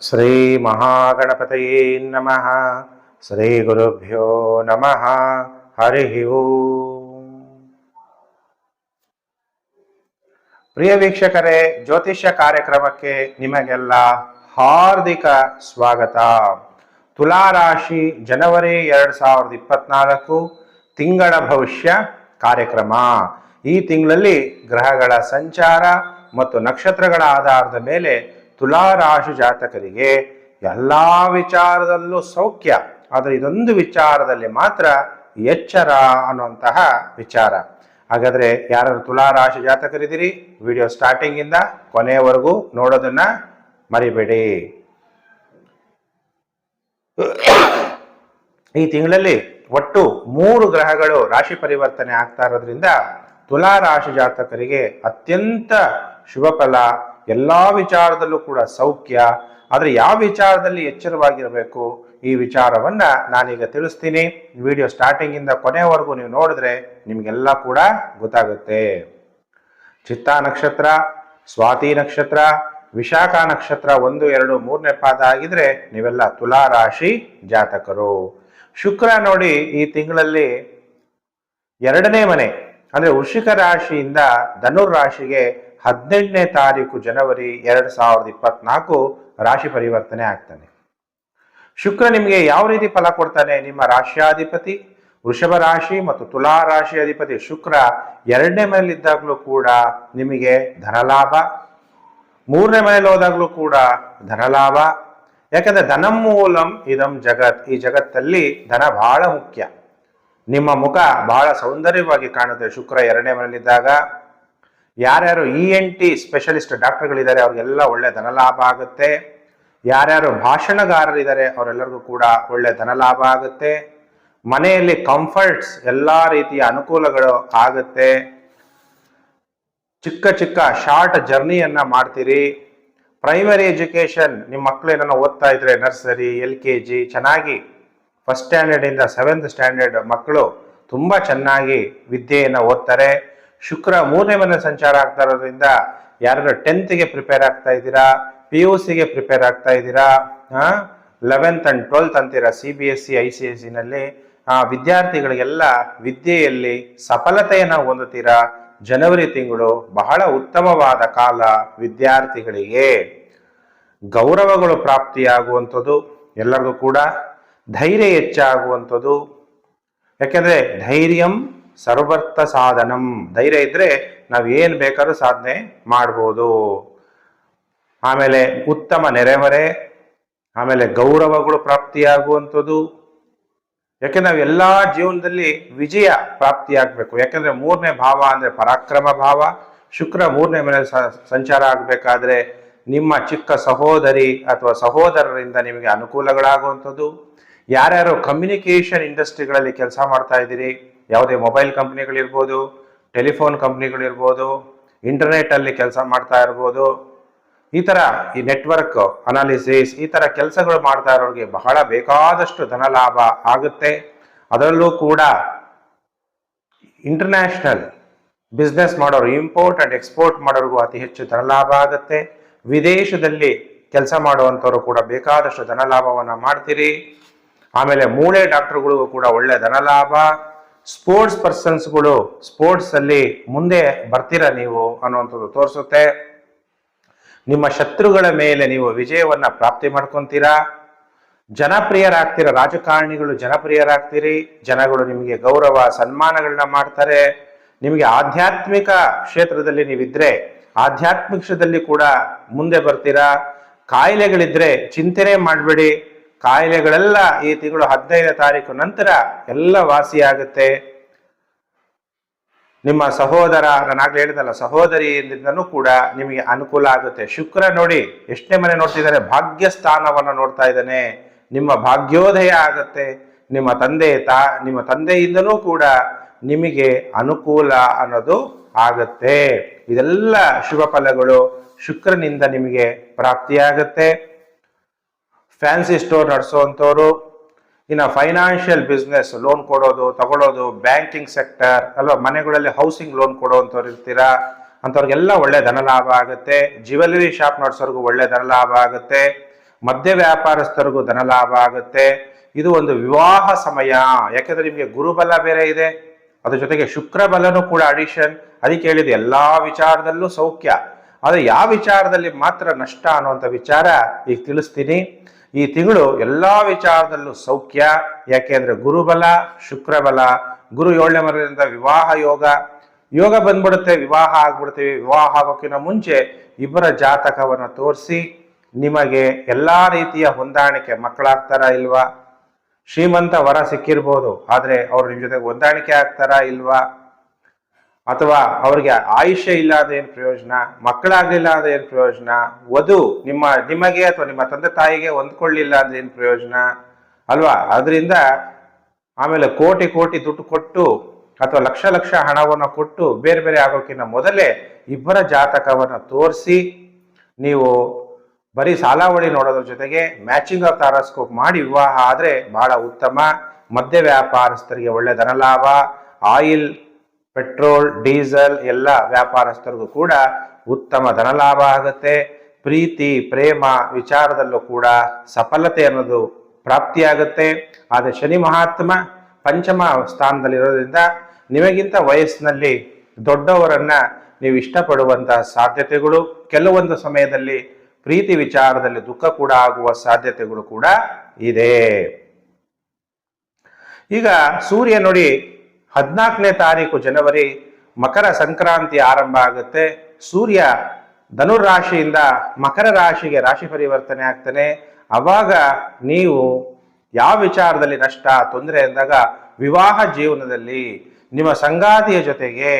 ಶ್ರೀ ಮಹಾಗಣಪತಯೇ ನಮಃ. ಶ್ರೀ ಗುರುಭ್ಯೋ ನಮಃ. ಹರಿ ಪ್ರಿಯ ವೀಕ್ಷಕರೇ, ಜ್ಯೋತಿಷ್ಯ ಕಾರ್ಯಕ್ರಮಕ್ಕೆ ನಿಮಗೆಲ್ಲ ಹಾರ್ದಿಕ ಸ್ವಾಗತ. ತುಲಾ ರಾಶಿ ಜನವರಿ ಎರಡು ಸಾವಿರದ ಇಪ್ಪತ್ನಾಲ್ಕು ತಿಂಗಳ ಭವಿಷ್ಯ ಕಾರ್ಯಕ್ರಮ. ಈ ತಿಂಗಳಲ್ಲಿ ಗ್ರಹಗಳ ಸಂಚಾರ ಮತ್ತು ನಕ್ಷತ್ರಗಳ ಆಧಾರದ ಮೇಲೆ ತುಲಾ ರಾಶಿ ಜಾತಕರಿಗೆ ಎಲ್ಲ ವಿಚಾರದಲ್ಲೂ ಸೌಖ್ಯ, ಆದರೆ ಇದೊಂದು ವಿಚಾರದಲ್ಲಿ ಮಾತ್ರ ಎಚ್ಚರ ಅನ್ನುವಂತಹ ವಿಚಾರ. ಹಾಗಾದ್ರೆ ಯಾರು ತುಲಾ ರಾಶಿ ಜಾತಕರಿದ್ದೀರಿ, ವಿಡಿಯೋ ಸ್ಟಾರ್ಟಿಂಗ್ ಇಂದ ಕೊನೆಯವರೆಗೂ ನೋಡೋದನ್ನ ಮರಿಬೇಡಿ. ಈ ತಿಂಗಳಲ್ಲಿ ಒಟ್ಟು ಮೂರು ಗ್ರಹಗಳು ರಾಶಿ ಪರಿವರ್ತನೆ ಆಗ್ತಾ ಇರೋದ್ರಿಂದ ತುಲಾ ರಾಶಿ ಜಾತಕರಿಗೆ ಅತ್ಯಂತ ಶುಭ ಫಲ ಎಲ್ಲಾ ವಿಚಾರದಲ್ಲೂ ಕೂಡ ಸೌಖ್ಯ. ಆದರೆ ಯಾವ ವಿಚಾರದಲ್ಲಿ ಎಚ್ಚರವಾಗಿರಬೇಕು? ಈ ವಿಚಾರವನ್ನ ನಾನೀಗ ತಿಳಿಸ್ತೀನಿ. ವಿಡಿಯೋ ಸ್ಟಾರ್ಟಿಂಗ್ ಇಂದ ಕೊನೆಯವರೆಗೂ ನೀವು ನೋಡಿದ್ರೆ ನಿಮಗೆಲ್ಲ ಕೂಡ ಗೊತ್ತಾಗುತ್ತೆ. ಚಿತ್ತಾ ನಕ್ಷತ್ರ, ಸ್ವಾತಿ ನಕ್ಷತ್ರ, ವಿಶಾಖ ನಕ್ಷತ್ರ ಒಂದು, ಎರಡು, ಮೂರನೇ ಪಾದ ಆಗಿದ್ರೆ ನೀವೆಲ್ಲ ತುಲಾ ರಾಶಿ ಜಾತಕರು. ಶುಕ್ರ ನೋಡಿ ಈ ತಿಂಗಳಲ್ಲಿ ಎರಡನೇ ಮನೆ, ಅಂದ್ರೆ ವೃಷಿಕ ರಾಶಿಯಿಂದ ಧನುರ್ ರಾಶಿಗೆ ಹದಿನೆಂಟನೇ ತಾರೀಕು ಜನವರಿ ಎರಡ್ ಸಾವಿರದ ಇಪ್ಪತ್ನಾಲ್ಕು ರಾಶಿ ಪರಿವರ್ತನೆ ಆಗ್ತಾನೆ. ಶುಕ್ರ ನಿಮಗೆ ಯಾವ ರೀತಿ ಫಲ ಕೊಡ್ತಾನೆ? ನಿಮ್ಮ ರಾಶ್ಯಾಧಿಪತಿ, ವೃಷಭ ರಾಶಿ ಮತ್ತು ತುಲಾ ರಾಶಿ ಅಧಿಪತಿ ಶುಕ್ರ ಎರಡನೇ ಮನೆಯಲ್ಲಿದ್ದಾಗಲೂ ಕೂಡ ನಿಮಗೆ ಧನಲಾಭ. ಮೂರನೇ ಮನೇಲಿ ಹೋದಾಗಲೂ ಕೂಡ ಧನಲಾಭ. ಯಾಕಂದ್ರೆ ಧನಂ ಮೂಲಂ ಇದಂ ಜಗತ್. ಈ ಜಗತ್ತಲ್ಲಿ ಧನ ಬಹಳ ಮುಖ್ಯ. ನಿಮ್ಮ ಮುಖ ಬಹಳ ಸೌಂದರ್ಯವಾಗಿ ಕಾಣುತ್ತೆ ಶುಕ್ರ ಎರಡನೇ ಮನೆಯಲ್ಲಿದ್ದಾಗ. ಯಾರ್ಯಾರು ಇ ಎನ್ ಟಿ ಸ್ಪೆಷಲಿಸ್ಟ್ ಡಾಕ್ಟರ್ಗಳಿದ್ದಾರೆ, ಅವ್ರಿಗೆಲ್ಲ ಒಳ್ಳೆ ಧನಲಾಭ ಆಗುತ್ತೆ. ಯಾರ್ಯಾರು ಭಾಷಣಗಾರರಿದ್ದಾರೆ, ಅವರೆಲ್ಲರಿಗೂ ಕೂಡ ಒಳ್ಳೆ ಧನಲಾಭ ಆಗುತ್ತೆ. ಮನೆಯಲ್ಲಿ ಕಂಫರ್ಟ್ಸ್ ಎಲ್ಲ ರೀತಿಯ ಅನುಕೂಲಗಳು ಆಗುತ್ತೆ. ಚಿಕ್ಕ ಚಿಕ್ಕ ಶಾರ್ಟ್ ಜರ್ನಿಯನ್ನ ಮಾಡ್ತೀರಿ. ಪ್ರೈಮರಿ ಎಜುಕೇಷನ್ ನಿಮ್ಮ ಮಕ್ಕಳು ಏನನ್ನ ಓದ್ತಾ ಇದ್ರೆ ನರ್ಸರಿ ಎಲ್ ಕೆ ಜಿ ಚೆನ್ನಾಗಿ ಫಸ್ಟ್ ಸ್ಟ್ಯಾಂಡರ್ಡ್ ಇಂದ ಸೆವೆಂತ್ ಸ್ಟ್ಯಾಂಡರ್ಡ್ ಮಕ್ಕಳು ತುಂಬಾ ಚೆನ್ನಾಗಿ ವಿದ್ಯೆಯನ್ನು ಓದ್ತಾರೆ. ಶುಕ್ರ ಮೂರನೇ ಮನೆ ಸಂಚಾರ ಆಗ್ತಾ ಇರೋದ್ರಿಂದ ಯಾರು ಟೆಂತ್ಗೆ ಪ್ರಿಪೇರ್ ಆಗ್ತಾ ಇದ್ದೀರಾ? ಪಿ ಯು ಸಿಗೆ ಪ್ರಿಪೇರ್ ಆಗ್ತಾ ಇದ್ದೀರಾ? ಲೆವೆಂತ್ ಅಂಡ್ ಟ್ವೆಲ್ತ್ ಅಂತೀರಾ C B S C I C S ಸಿನಲ್ಲಿ ವಿದ್ಯಾರ್ಥಿಗಳಿಗೆಲ್ಲ ವಿದ್ಯೆಯಲ್ಲಿ ಸಫಲತೆಯನ್ನು ಹೊಂದುತ್ತೀರಾ? ಜನವರಿ ತಿಂಗಳು ಬಹಳ ಉತ್ತಮವಾದ ಕಾಲ ವಿದ್ಯಾರ್ಥಿಗಳಿಗೆ. ಗೌರವಗಳು ಪ್ರಾಪ್ತಿಯಾಗುವಂಥದ್ದು ಎಲ್ಲರಿಗೂ ಕೂಡ. ಧೈರ್ಯ ಹೆಚ್ಚಾಗುವಂಥದ್ದು. ಯಾಕೆಂದ್ರೆ ಧೈರ್ಯಂ ಸರ್ವರ್ಥ ಸಾಧನಂ. ಧೈರ್ಯ ಇದ್ರೆ ನಾವು ಏನು ಬೇಕಾದ್ರೂ ಸಾಧನೆ ಮಾಡ್ಬೋದು. ಆಮೇಲೆ ಉತ್ತಮ ನೆರೆಮರೆ ಆಮೇಲೆ ಗೌರವಗಳು ಪ್ರಾಪ್ತಿಯಾಗುವಂಥದ್ದು. ಯಾಕೆ ನಾವು ಎಲ್ಲಾ ಜೀವನದಲ್ಲಿ ವಿಜಯ ಪ್ರಾಪ್ತಿಯಾಗಬೇಕು. ಯಾಕೆಂದ್ರೆ ಮೂರನೇ ಭಾವ ಅಂದ್ರೆ ಪರಾಕ್ರಮ ಭಾವ. ಶುಕ್ರ ಮೂರನೇ ಮನೆ ಸಂಚಾರ ಆಗಬೇಕಾದ್ರೆ ನಿಮ್ಮ ಚಿಕ್ಕ ಸಹೋದರಿ ಅಥವಾ ಸಹೋದರರಿಂದ ನಿಮಗೆ ಅನುಕೂಲಗಳಾಗುವಂಥದ್ದು. ಯಾರ್ಯಾರು ಕಮ್ಯುನಿಕೇಷನ್ ಇಂಡಸ್ಟ್ರಿಗಳಲ್ಲಿ ಕೆಲಸ ಮಾಡ್ತಾ ಇದ್ದೀರಿ ಯಾವುದೇ ಮೊಬೈಲ್ ಕಂಪ್ನಿಗಳಿರ್ಬೋದು, ಟೆಲಿಫೋನ್ ಕಂಪ್ನಿಗಳಿರ್ಬೋದು ಇಂಟರ್ನೆಟ್ ಅಲ್ಲಿ ಕೆಲಸ ಮಾಡ್ತಾ ಇರ್ಬೋದು, ಈ ತರ ಈ ನೆಟ್ವರ್ಕ್ ಅನಾಲಿಸಿಸ್ ಈ ತರ ಕೆಲಸಗಳು ಮಾಡ್ತಾ ಇರೋರಿಗೆ ಬಹಳ ಬೇಕಾದಷ್ಟು ಧನ ಲಾಭ ಆಗುತ್ತೆ. ಅದರಲ್ಲೂ ಕೂಡ ಇಂಟರ್ನ್ಯಾಷನಲ್ ಬಿಸ್ನೆಸ್ ಮಾಡೋರು ಇಂಪೋರ್ಟ್ ಆ್ಯಂಡ್ ಎಕ್ಸ್ಪೋರ್ಟ್ ಮಾಡೋರಿಗೂ ಅತಿ ಹೆಚ್ಚು ಧನ ಲಾಭ ಆಗುತ್ತೆ. ವಿದೇಶದಲ್ಲಿ ಕೆಲಸ ಮಾಡುವಂಥವ್ರು ಕೂಡ ಬೇಕಾದಷ್ಟು ಧನ ಲಾಭವನ್ನು ಮಾಡ್ತೀರಿ. ಆಮೇಲೆ ಮೂಳೆ ಡಾಕ್ಟರ್ಗಳಿಗೂ ಕೂಡ ಒಳ್ಳೆ ಧನ ಲಾಭ ಸ್ಪೋರ್ಟ್ಸ್ ಪರ್ಸನ್ಸ್ಗಳು ಸ್ಪೋರ್ಟ್ಸ್ ಅಲ್ಲಿ ಮುಂದೆ ಬರ್ತೀರಾ ನೀವು ಅನ್ನುವಂಥದ್ದು ತೋರಿಸುತ್ತೆ. ನಿಮ್ಮ ಶತ್ರುಗಳ ಮೇಲೆ ನೀವು ವಿಜಯವನ್ನ ಪ್ರಾಪ್ತಿ ಮಾಡ್ಕೊಂತೀರಾ? ಜನಪ್ರಿಯರಾಗ್ತೀರ, ರಾಜಕಾರಣಿಗಳು ಜನಪ್ರಿಯರಾಗ್ತೀರಿ, ಜನಗಳು ನಿಮಗೆ ಗೌರವ ಸನ್ಮಾನಗಳನ್ನ ಮಾಡ್ತಾರೆ. ನಿಮಗೆ ಆಧ್ಯಾತ್ಮಿಕ ಕ್ಷೇತ್ರದಲ್ಲಿ ನೀವಿದ್ರೆ ಆಧ್ಯಾತ್ಮಿಕದಲ್ಲಿ ಕೂಡ ಮುಂದೆ ಬರ್ತೀರಾ? ಕಾಯಿಲೆಗಳಿದ್ರೆ ಚಿಂತನೆ ಮಾಡಬೇಡಿ. ಕಾಯಿಲೆಗಳೆಲ್ಲ ಈ ತಿಂಗಳು ಹದಿನೈದು ತಾರೀಕು ನಂತರ ಎಲ್ಲ ವಾಸಿಯಾಗುತ್ತೆ. ನಿಮ್ಮ ಸಹೋದರ, ನಾನಾಗ್ಲೇ ಹೇಳಿದಲ್ಲ ಸಹೋದರಿಯಿಂದನೂ ಕೂಡ ನಿಮಗೆ ಅನುಕೂಲ ಆಗುತ್ತೆ. ಶುಕ್ರ ನೋಡಿ, ಎಷ್ಟನೇ ಮನೆ ನೋಡ್ತಿದ್ದಾರೆ ಭಾಗ್ಯ ಸ್ಥಾನವನ್ನು ನೋಡ್ತಾ ಇದ್ದಾನೆ. ನಿಮ್ಮ ಭಾಗ್ಯೋದಯ ಆಗುತ್ತೆ. ನಿಮ್ಮ ತಂದೆ, ತಾ, ನಿಮ್ಮ ತಂದೆಯಿಂದನೂ ಕೂಡ ನಿಮಗೆ ಅನುಕೂಲ ಅನ್ನೋದು ಆಗುತ್ತೆ. ಇದೆಲ್ಲ ಶುಭ ಫಲಗಳು. ಶುಕ್ರನಿಂದ ನಿಮಗೆ ಪ್ರಾಪ್ತಿಯಾಗತ್ತೆ. ಫ್ಯಾನ್ಸಿ ಸ್ಟೋರ್ ನಡೆಸುವಂಥವ್ರು ಇನ್ನು ಫೈನಾನ್ಷಿಯಲ್ ಬಿಸ್ನೆಸ್ ಲೋನ್ ಕೊಡೋದು ತಗೊಳ್ಳೋದು ಬ್ಯಾಂಕಿಂಗ್ ಸೆಕ್ಟರ್ ಅಲ್ವಾ, ಮನೆಗಳಲ್ಲಿ ಹೌಸಿಂಗ್ ಲೋನ್ ಕೊಡೋವಂಥವ್ರು ಇರ್ತೀರಾ? ಅಂಥವ್ರಿಗೆಲ್ಲ ಒಳ್ಳೆ ಧನ ಲಾಭ ಆಗುತ್ತೆ. ಜ್ಯುವೆಲರಿ ಶಾಪ್ ನಡೆಸೋರ್ಗು ಒಳ್ಳೆ ಧನ ಲಾಭ ಆಗುತ್ತೆ. ಮದ್ಯ ವ್ಯಾಪಾರಸ್ಥರಿಗೂ ಧನ ಲಾಭ ಆಗುತ್ತೆ. ಇದು ಒಂದು ವಿವಾಹ ಸಮಯ. ಯಾಕೆಂದ್ರೆ ನಿಮಗೆ ಗುರುಬಲ ಬೇರೆ ಇದೆ. ಅದ್ರ ಜೊತೆಗೆ ಶುಕ್ರ ಬಲನೂ ಕೂಡ ಅಡಿಷನ್ ಅದಕ್ಕೆ ಹೇಳಿದ ಎಲ್ಲಾ ವಿಚಾರದಲ್ಲೂ ಸೌಖ್ಯ. ಆದರೆ ಯಾವ ವಿಚಾರದಲ್ಲಿ ಮಾತ್ರ ನಷ್ಟ ಅನ್ನುವಂಥ ವಿಚಾರ ಈಗ ತಿಳಿಸ್ತೀನಿ. ಈ ತಿಂಗಳು ಎಲ್ಲ ವಿಚಾರದಲ್ಲೂ ಸೌಖ್ಯ ಯಾಕೆಂದರೆ ಗುರುಬಲ, ಶುಕ್ರಬಲ, ಗುರು ಏಳನೇ ಮರದಿಂದ ವಿವಾಹ ಯೋಗ ಯೋಗ ಬಂದ್ಬಿಡುತ್ತೆ, ವಿವಾಹ ಆಗ್ಬಿಡ್ತೀವಿ ವಿವಾಹ ಆಗೋಕ್ಕಿಂತ ಮುಂಚೆ ಇಬ್ಬರ ಜಾತಕವನ್ನು ತೋರಿಸಿ ನಿಮಗೆ ಎಲ್ಲಾ ರೀತಿಯ ಹೊಂದಾಣಿಕೆ, ಮಕ್ಕಳಾಗ್ತಾರಾ ಇಲ್ವಾ? ಶ್ರೀಮಂತ ವರ ಸಿಕ್ಕಿರ್ಬೋದು, ಆದರೆ ಅವ್ರು ನಿಮ್ಮ ಜೊತೆ ಹೊಂದಾಣಿಕೆ ಆಗ್ತಾರಾ ಇಲ್ವಾ? ಅಥವಾ ಅವ್ರಿಗೆ ಆಯುಷ್ಯ ಇಲ್ಲ ಅಂದ್ರೆ ಏನ್ ಪ್ರಯೋಜನ, ಮಕ್ಕಳಾಗ್ಲಿಲ್ಲ ಅಂದ್ರೆ ಏನು ಪ್ರಯೋಜನ, ವಧು ನಿಮ್ಮ, ನಿಮಗೆ ಅಥವಾ ನಿಮ್ಮ ತಂದೆ ತಾಯಿಗೆ ಹೊಂದ್ಕೊಳ್ಳಿಲ್ಲ ಅಂದ್ರೆ ಏನ್ ಪ್ರಯೋಜನ ಅಲ್ವಾ? ಅದರಿಂದ ಆಮೇಲೆ ಕೋಟಿ ಕೋಟಿ ದುಡ್ಡು ಕೊಟ್ಟು ಅಥವಾ ಲಕ್ಷ ಲಕ್ಷ ಹಣವನ್ನು ಕೊಟ್ಟು ಬೇರೆ ಬೇರೆ ಆಗೋಕ್ಕಿಂತ ಮೊದಲೇ ಇಬ್ಬರ ಜಾತಕವನ್ನು ತೋರಿಸಿ, ನೀವು ಬರೀ ಸಾಲಾವಳಿ ನೋಡೋದ್ರ ಜೊತೆಗೆ ಮ್ಯಾಚಿಂಗ್ ಆಫ್ ತಾರಾಸ್ಕೋಪ್ ಮಾಡಿ ವಿವಾಹ ಆದ್ರೆ ಬಹಳ ಉತ್ತಮ. ಮದ್ಯ ವ್ಯಾಪಾರಸ್ಥರಿಗೆ ಒಳ್ಳೆ ಧನಲಾಭ ಆಯಿಲ್ ಪೆಟ್ರೋಲ್, ಡೀಸೆಲ್ ಎಲ್ಲ ವ್ಯಾಪಾರಸ್ಥರಿಗೂ ಕೂಡ ಉತ್ತಮ ಧನಲಾಭ ಆಗುತ್ತೆ. ಪ್ರೀತಿ, ಪ್ರೇಮ ವಿಚಾರದಲ್ಲೂ ಕೂಡ ಸಫಲತೆ ಅನ್ನೋದು ಪ್ರಾಪ್ತಿಯಾಗುತ್ತೆ. ಆದರೆ ಶನಿ ಮಹಾತ್ಮ ಪಂಚಮ ಸ್ಥಾನದಲ್ಲಿರೋದ್ರಿಂದ ನಿಮಗಿಂತ ವಯಸ್ಸಿನಲ್ಲಿ ದೊಡ್ಡವರನ್ನ ನೀವು ಇಷ್ಟಪಡುವಂತಹ ಸಾಧ್ಯತೆಗಳು, ಕೆಲವೊಂದು ಸಮಯದಲ್ಲಿ ಪ್ರೀತಿ ವಿಚಾರದಲ್ಲಿ ದುಃಖ ಕೂಡ ಆಗುವ ಸಾಧ್ಯತೆಗಳು ಕೂಡ ಇದೆ. ಈಗ ಸೂರ್ಯ ನೋಡಿ ಹದಿನಾಲ್ಕನೇ ತಾರೀಕು ಜನವರಿ ಮಕರ ಸಂಕ್ರಾಂತಿ ಆರಂಭ ಆಗುತ್ತೆ. ಸೂರ್ಯ ಧನುರ್ ರಾಶಿಯಿಂದ ಮಕರ ರಾಶಿಗೆ ರಾಶಿ ಪರಿವರ್ತನೆ ಆಗ್ತಾನೆ. ಅವಾಗ ನೀವು ಯಾವ ವಿಚಾರದಲ್ಲಿ ನಷ್ಟ, ತೊಂದರೆ ಅಂದಾಗ ವಿವಾಹ ಜೀವನದಲ್ಲಿ ನಿಮ್ಮ ಸಂಗಾತಿಯ ಜೊತೆಗೆ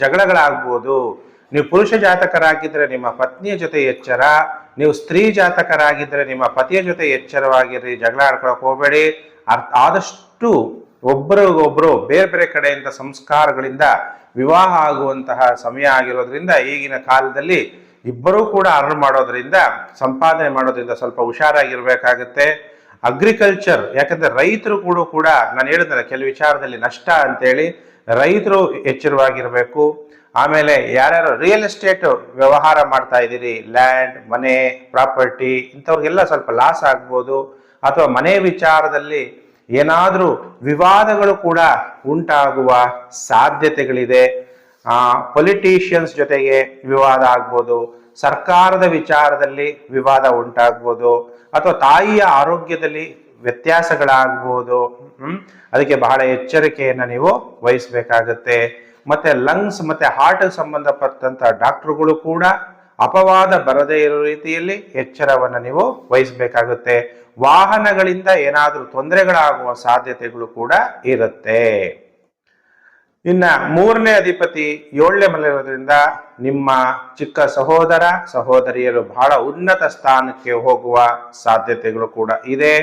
ಜಗಳಗಳಾಗ್ಬೋದು. ನೀವು ಪುರುಷ ಜಾತಕರಾಗಿದ್ದರೆ ನಿಮ್ಮ ಪತ್ನಿಯ ಜೊತೆ ಎಚ್ಚರ. ನೀವು ಸ್ತ್ರೀ ಜಾತಕರಾಗಿದ್ದರೆ ನಿಮ್ಮ ಪತಿಯ ಜೊತೆ ಎಚ್ಚರವಾಗಿರ್ರಿ ಜಗಳ ಆಡ್ಕೊಳಕ್ ಹೋಗಬೇಡಿ. ಆದಷ್ಟು ಒಬ್ಬರಿಗೊಬ್ರು ಬೇರೆ ಬೇರೆ ಕಡೆಯಿಂದ ಸಂಸ್ಕಾರಗಳಿಂದ ವಿವಾಹ ಆಗುವಂತಹ ಸಮಯ ಆಗಿರೋದ್ರಿಂದ ಈಗಿನ ಕಾಲದಲ್ಲಿ ಇಬ್ಬರೂ ಕೂಡ ಅರ್ನ್ ಮಾಡೋದ್ರಿಂದ, ಸಂಪಾದನೆ ಮಾಡೋದ್ರಿಂದ ಸ್ವಲ್ಪ ಹುಷಾರಾಗಿರ್ಬೇಕಾಗತ್ತೆ. ಅಗ್ರಿಕಲ್ಚರ್ ಯಾಕಂದ್ರೆ ರೈತರು ಕೂಡ ಕೂಡ ನಾನು ಹೇಳಿದ್ರೆ ಕೆಲವು ವಿಚಾರದಲ್ಲಿ ನಷ್ಟ ಅಂತೇಳಿ ರೈತರು ಎಚ್ಚರವಾಗಿರಬೇಕು. ಆಮೇಲೆ ಯಾರ್ಯಾರು ರಿಯಲ್ ಎಸ್ಟೇಟ್ ವ್ಯವಹಾರ ಮಾಡ್ತಾ ಇದ್ದೀರಿ ಲ್ಯಾಂಡ್ ಮನೆ ಪ್ರಾಪರ್ಟಿ ಇಂಥವ್ರಿಗೆಲ್ಲ ಸ್ವಲ್ಪ ಲಾಸ್ ಆಗ್ಬೋದು. ಅಥವಾ ಮನೆ ವಿಚಾರದಲ್ಲಿ ಏನಾದರೂ ವಿವಾದಗಳು ಕೂಡ ಉಂಟಾಗುವ ಸಾಧ್ಯತೆಗಳಿದೆ. ಪೊಲಿಟೀಷಿಯನ್ಸ್ ಜೊತೆಗೆ ವಿವಾದ ಆಗ್ಬೋದು, ಸರ್ಕಾರದ ವಿಚಾರದಲ್ಲಿ ವಿವಾದ ಉಂಟಾಗ್ಬೋದು, ಅಥವಾ ತಾಯಿಯ ಆರೋಗ್ಯದಲ್ಲಿ ವ್ಯತ್ಯಾಸಗಳಾಗ್ಬೋದು ಅದಕ್ಕೆ ಬಹಳ ಎಚ್ಚರಿಕೆಯನ್ನು ನೀವು ವಹಿಸ್ಬೇಕಾಗತ್ತೆ. ಮತ್ತೆ ಲಂಗ್ಸ್ ಮತ್ತೆ ಹಾರ್ಟ್ ಸಂಬಂಧಪಟ್ಟಂತ ಡಾಕ್ಟರ್ಗಳು ಕೂಡ ಅಪವಾದ ಬರದೇ ಇರೋ ರೀತಿಯಲ್ಲಿ ಎಚ್ಚರವನ್ನು ನೀವು ವಹಿಸಬೇಕಾಗುತ್ತೆ. ವಾಹನಗಳಿಂದ ಏನಾದರೂ ತೊಂದರೆಗಳಾಗುವ ಸಾಧ್ಯತೆಗಳು ಕೂಡ ಇರುತ್ತೆ. ಇನ್ನ ಮೂರನೇ ಅಧಿಪತಿ ಏಳನೇ ಮನೆಯಿರೋದ್ರಿಂದ ನಿಮ್ಮ ಚಿಕ್ಕ ಸಹೋದರ, ಸಹೋದರಿಯರು ಬಹಳ ಉನ್ನತ ಸ್ಥಾನಕ್ಕೆ ಹೋಗುವ ಸಾಧ್ಯತೆಗಳು ಕೂಡ ಇದೆ.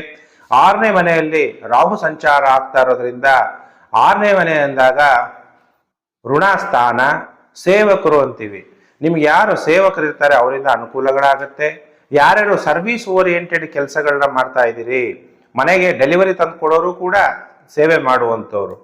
ಆರನೇ ಮನೆಯಲ್ಲಿ ರಾಹು ಸಂಚಾರ ಆಗ್ತಾ ಇರೋದ್ರಿಂದ ಆರನೇ ಮನೆ ಅಂದಾಗ ಋಣಸ್ಥಾನ, ಸೇವಕರು ಅಂತೀವಿ. ನಿಮ್ಗೆ ಯಾರು ಸೇವಕರು ಇರ್ತಾರೆ ಅವರಿಂದ ಅನುಕೂಲಗಳಾಗುತ್ತೆ. ಯಾರ್ಯಾರು ಸರ್ವಿಸ್ ಓರಿಯೆಂಟೆಡ್ ಕೆಲಸಗಳನ್ನ ಮಾಡ್ತಾ ಇದ್ದೀರಿ, ಮನೆಗೆ ಡೆಲಿವರಿ ತಂದು ಕೊಡೋರು ಕೂಡ ಸೇವೆ ಮಾಡುವಂಥವ್ರು.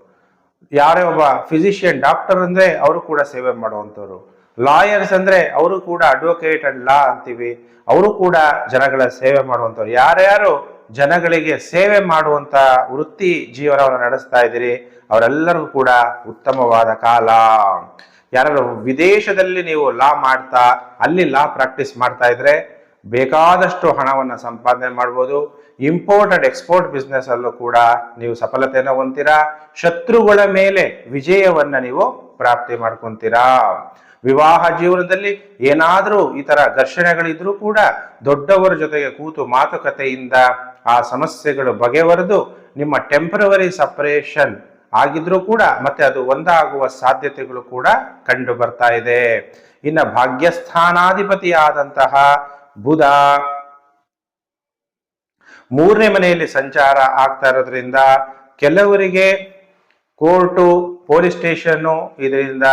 ಯಾರೇ ಒಬ್ಬ ಫಿಸಿಷಿಯನ್ ಡಾಕ್ಟರ್ ಅಂದ್ರೆ ಅವರು ಕೂಡ ಸೇವೆ ಮಾಡುವಂಥವ್ರು. ಲಾಯರ್ಸ್ ಅಂದ್ರೆ ಅವರು ಕೂಡ ಅಡ್ವೊಕೇಟ್ ಅಂಡ್ ಲಾ ಅಂತೀವಿ. ಅವರು ಕೂಡ ಜನಗಳ ಸೇವೆ ಮಾಡುವಂಥವ್ರು. ಯಾರ್ಯಾರು ಜನಗಳಿಗೆ ಸೇವೆ ಮಾಡುವಂತ ವೃತ್ತಿ ಜೀವನವನ್ನು ನಡೆಸ್ತಾ ಇದ್ದೀರಿ, ಅವರೆಲ್ಲರಿಗೂ ಕೂಡ ಉತ್ತಮವಾದ ಕಾಲ. ಯಾರು ವಿದೇಶದಲ್ಲಿ ನೀವು ಲಾ ಮಾಡ್ತಾ, ಅಲ್ಲಿ ಲಾ ಪ್ರಾಕ್ಟೀಸ್ ಮಾಡ್ತಾ ಇದ್ರೆ ಬೇಕಾದಷ್ಟು ಹಣವನ್ನು ಸಂಪಾದನೆ ಮಾಡ್ಬೋದು. ಇಂಪೋರ್ಟ್ ಅಂಡ್ ಎಕ್ಸ್ಪೋರ್ಟ್ ಬಿಸ್ನೆಸ್ ಅಲ್ಲೂ ಕೂಡ ನೀವು ಸಫಲತೆಯನ್ನು ಹೊಂತೀರಾ ಶತ್ರುಗಳ ಮೇಲೆ ವಿಜಯವನ್ನ ನೀವು ಪ್ರಾಪ್ತಿ ಮಾಡ್ಕೊಂತೀರಾ. ವಿವಾಹ ಜೀವನದಲ್ಲಿ ಏನಾದರೂ ಈ ತರ ಘರ್ಷಣೆಗಳಿದ್ರೂ ಕೂಡ ದೊಡ್ಡವರ ಜೊತೆಗೆ ಕೂತು ಮಾತುಕತೆಯಿಂದ ಆ ಸಮಸ್ಯೆಗಳು ಬಗೆಹರೆದು ನಿಮ್ಮ ಟೆಂಪ್ರವರಿ ಸಪರೇಷನ್ ಆಗಿದ್ರೂ ಕೂಡ ಮತ್ತೆ ಅದು ಒಂದಾಗುವ ಸಾಧ್ಯತೆಗಳು ಕೂಡ ಕಂಡು ಬರ್ತಾ ಇದೆ. ಇನ್ನು ಭಾಗ್ಯಸ್ಥಾನಾಧಿಪತಿಯಾದಂತಹ ಬುಧ. ಮೂರನೇ ಮನೆಯಲ್ಲಿ ಸಂಚಾರ ಆಗ್ತಾ ಇರೋದ್ರಿಂದ ಕೆಲವರಿಗೆ ಕೋರ್ಟು, ಪೊಲೀಸ್ ಸ್ಟೇಷನ್ನು ಇದರಿಂದ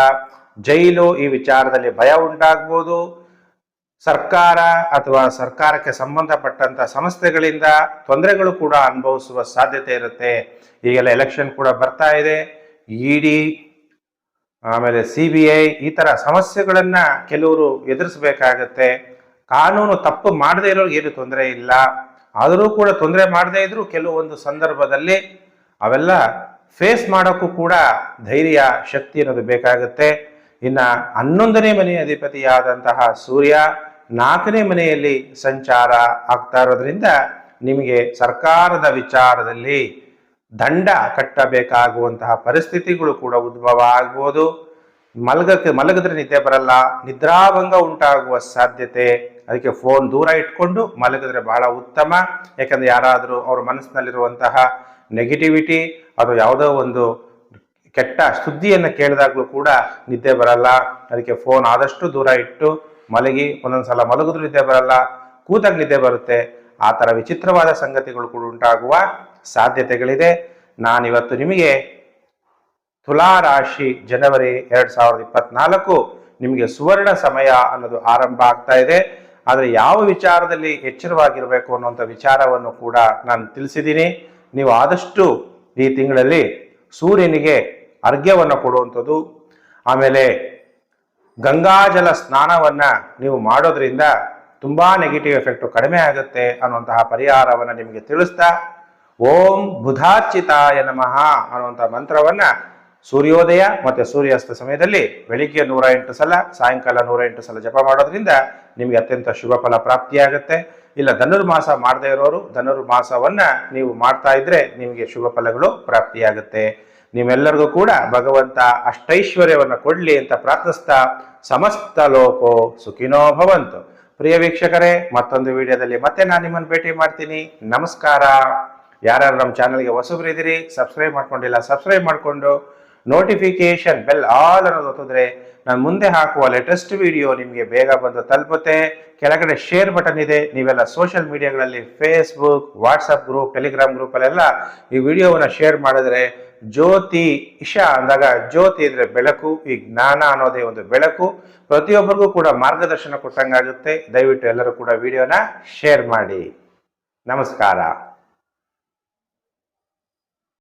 ಜೈಲು ಈ ವಿಚಾರದಲ್ಲಿ ಭಯ ಉಂಟಾಗ್ಬೋದು. ಸರ್ಕಾರ ಅಥವಾ ಸರ್ಕಾರಕ್ಕೆ ಸಂಬಂಧಪಟ್ಟಂತ ಸಂಸ್ಥೆಗಳಿಂದ ತೊಂದರೆಗಳು ಕೂಡ ಅನುಭವಿಸುವ ಸಾಧ್ಯತೆ ಇರುತ್ತೆ. ಈಗೆಲ್ಲ ಎಲೆಕ್ಷನ್ ಕೂಡ ಬರ್ತಾ ಇದೆ. ಇಡಿ, ಆಮೇಲೆ ಸಿ ಬಿ ಐ ಈ ಥರ ಸಮಸ್ಯೆಗಳನ್ನು ಕೆಲವರು ಎದುರಿಸಬೇಕಾಗತ್ತೆ. ಕಾನೂನು ತಪ್ಪು ಮಾಡದೇ ಇರೋರಿಗೆ ಏನು ತೊಂದರೆ ಇಲ್ಲ. ಆದರೂ ಕೂಡ ತೊಂದರೆ ಮಾಡದೇ ಇದ್ರೂ ಕೆಲವೊಂದು ಸಂದರ್ಭದಲ್ಲಿ ಅವೆಲ್ಲ ಫೇಸ್ ಮಾಡೋಕ್ಕೂ ಕೂಡ ಧೈರ್ಯ, ಶಕ್ತಿ ಅನ್ನೋದು ಬೇಕಾಗುತ್ತೆ. ಇನ್ನು ಹನ್ನೊಂದನೇ ಮನೆಯ ಅಧಿಪತಿಯಾದಂತಹ ಸೂರ್ಯ ನಾಲ್ಕನೇ ಮನೆಯಲ್ಲಿ ಸಂಚಾರ ಆಗ್ತಾ ಇರೋದ್ರಿಂದ ನಿಮಗೆ ಸರ್ಕಾರದ ವಿಚಾರದಲ್ಲಿ ದಂಡ ಕಟ್ಟಬೇಕಾಗುವಂತಹ ಪರಿಸ್ಥಿತಿಗಳು ಕೂಡ ಉದ್ಭವ ಆಗ್ಬೋದು. ಮಲಗಕ್ಕೆ ಮಲಗಿದ್ರೆ ನಿದ್ದೆ ಬರಲ್ಲ, ನಿದ್ರಾಭಂಗ ಉಂಟಾಗುವ ಸಾಧ್ಯತೆ. ಅದಕ್ಕೆ ಫೋನ್ ದೂರ ಇಟ್ಕೊಂಡು ಮಲಗಿದ್ರೆ ಬಹಳ ಉತ್ತಮ. ಯಾಕಂದ್ರೆ ಯಾರಾದರೂ ಅವ್ರ ಮನಸ್ಸಿನಲ್ಲಿರುವಂತಹ ನೆಗೆಟಿವಿಟಿ ಅಥವಾ ಯಾವುದೋ ಒಂದು ಕೆಟ್ಟ ಸುದ್ದಿಯನ್ನು ಕೇಳಿದಾಗಲೂ ಕೂಡ ನಿದ್ದೆ ಬರಲ್ಲ. ಅದಕ್ಕೆ ಫೋನ್ ಆದಷ್ಟು ದೂರ ಇಟ್ಟು ಮಲಗಿ, ಒಂದೊಂದ್ಸಲ ಮಲಗಿದ್ರು ನಿದ್ದೆ ಬರಲ್ಲ, ಕೂತಾಗ ನಿದ್ದೆ ಬರುತ್ತೆ. ಆ ಥರ ವಿಚಿತ್ರವಾದ ಸಂಗತಿಗಳು ಕೂಡ ಉಂಟಾಗುವ ಸಾಧ್ಯತೆಗಳಿದೆ. ನಾನಿವತ್ತು ನಿಮಗೆ ತುಲಾ ರಾಶಿ ಜನವರಿ ಎರಡ್ ಸಾವಿರದ ಇಪ್ಪತ್ನಾಲ್ಕು ನಿಮಗೆ ಸುವರ್ಣ ಸಮಯ ಅನ್ನೋದು ಆರಂಭ ಆಗ್ತಾ ಇದೆ. ಆದರೆ ಯಾವ ವಿಚಾರದಲ್ಲಿ ಎಚ್ಚರವಾಗಿರಬೇಕು ಅನ್ನುವಂಥ ವಿಚಾರವನ್ನು ಕೂಡ ನಾನು ತಿಳಿಸಿದ್ದೀನಿ. ನೀವು ಆದಷ್ಟು ಈ ತಿಂಗಳಲ್ಲಿ ಸೂರ್ಯನಿಗೆ ಅರ್ಘ್ಯವನ್ನು ಕೊಡುವಂಥದ್ದು, ಆಮೇಲೆ ಗಂಗಾಜಲ ಸ್ನಾನವನ್ನ ನೀವು ಮಾಡೋದ್ರಿಂದ ತುಂಬಾ ನೆಗೆಟಿವ್ ಎಫೆಕ್ಟ್ ಕಡಿಮೆ ಆಗುತ್ತೆ ಅನ್ನುವಂತಹ ಪರಿಹಾರವನ್ನ ನಿಮಗೆ ತಿಳಿಸ್ತಾ, ಓಂ ಬುಧಾರ್ಚಿತಾಯ ನಮಃ ಅನ್ನುವಂಥ ಮಂತ್ರವನ್ನ ಸೂರ್ಯೋದಯ ಮತ್ತೆ ಸೂರ್ಯಾಸ್ತ ಸಮಯದಲ್ಲಿ ಬೆಳಿಗ್ಗೆ ನೂರ ಎಂಟು ಸಲ, ಸಾಯಂಕಾಲ ನೂರ ಎಂಟು ಸಲ ಜಪ ಮಾಡೋದ್ರಿಂದ ನಿಮಗೆ ಅತ್ಯಂತ ಶುಭ ಫಲ ಪ್ರಾಪ್ತಿಯಾಗುತ್ತೆ. ಇಲ್ಲ, ಧನುರ್ಮಾಸ ಮಾಡದೇ ಇರೋರು ಧನುರ್ಮಾಸವನ್ನ ನೀವು ಮಾಡ್ತಾ ಇದ್ರೆ ನಿಮಗೆ ಶುಭ ಫಲಗಳು ಪ್ರಾಪ್ತಿಯಾಗುತ್ತೆ. ನಿಮ್ಮೆಲ್ಲರಿಗೂ ಕೂಡ ಭಗವಂತ ಅಷ್ಟೈಶ್ವರ್ಯವನ್ನು ಕೊಡಲಿ ಅಂತ ಪ್ರಾರ್ಥಿಸ್ತಾ, ಸಮಸ್ತ ಲೋಕೋ ಸುಖಿನೋ ಭವಂತು. ಪ್ರಿಯ ವೀಕ್ಷಕರೇ, ಮತ್ತೊಂದು ವಿಡಿಯೋದಲ್ಲಿ ಮತ್ತೆ ನಾನು ನಿಮ್ಮನ್ನು ಭೇಟಿ ಮಾಡ್ತೀನಿ. ನಮಸ್ಕಾರ. ಯಾರ್ಯಾರು ನಮ್ಮ ಚಾನಲ್ಗೆ ಹೊಸಬ್ರಿದ್ದೀರಿ ಸಬ್ಸ್ಕ್ರೈಬ್ ಮಾಡ್ಕೊಂಡಿಲ್ಲ ಸಬ್ಸ್ಕ್ರೈಬ್ ಮಾಡಿಕೊಂಡು ನೋಟಿಫಿಕೇಶನ್ ಬೆಲ್ ಆಲ್ ಅನ್ನೋದು ಒತ್ತಿದ್ರೆ ನಾನು ಮುಂದೆ ಹಾಕುವ ಲೇಟೆಸ್ಟ್ ವಿಡಿಯೋ ನಿಮಗೆ ಬೇಗ ಬಂದು ತಲುಪುತ್ತೆ. ಕೆಳಗಡೆ ಶೇರ್ ಬಟನ್ ಇದೆ. ನೀವೆಲ್ಲ ಸೋಷಿಯಲ್ ಮೀಡಿಯಾಗಳಲ್ಲಿ ಫೇಸ್ಬುಕ್ ವಾಟ್ಸಪ್ ಗ್ರೂಪ್ ಟೆಲಿಗ್ರಾಮ್ ಗ್ರೂಪಲ್ಲೆಲ್ಲ ಈ ವಿಡಿಯೋವನ್ನು ಶೇರ್ ಮಾಡಿದ್ರೆ ಜ್ಯೋತಿ, ಇಶಾ ಅಂದಾಗ ಜ್ಯೋತಿ ಇದ್ರೆ ಬೆಳಕು, ಈ ಜ್ಞಾನ ಅನ್ನೋದೇ ಒಂದು ಬೆಳಕು. ಪ್ರತಿಯೊಬ್ಬರಿಗೂ ಕೂಡ ಮಾರ್ಗದರ್ಶನ ಕೊಟ್ಟಂಗಾಗುತ್ತೆ. ದಯವಿಟ್ಟು ಎಲ್ಲರೂ ಕೂಡ ವಿಡಿಯೋನ ಶೇರ್ ಮಾಡಿ. ನಮಸ್ಕಾರ.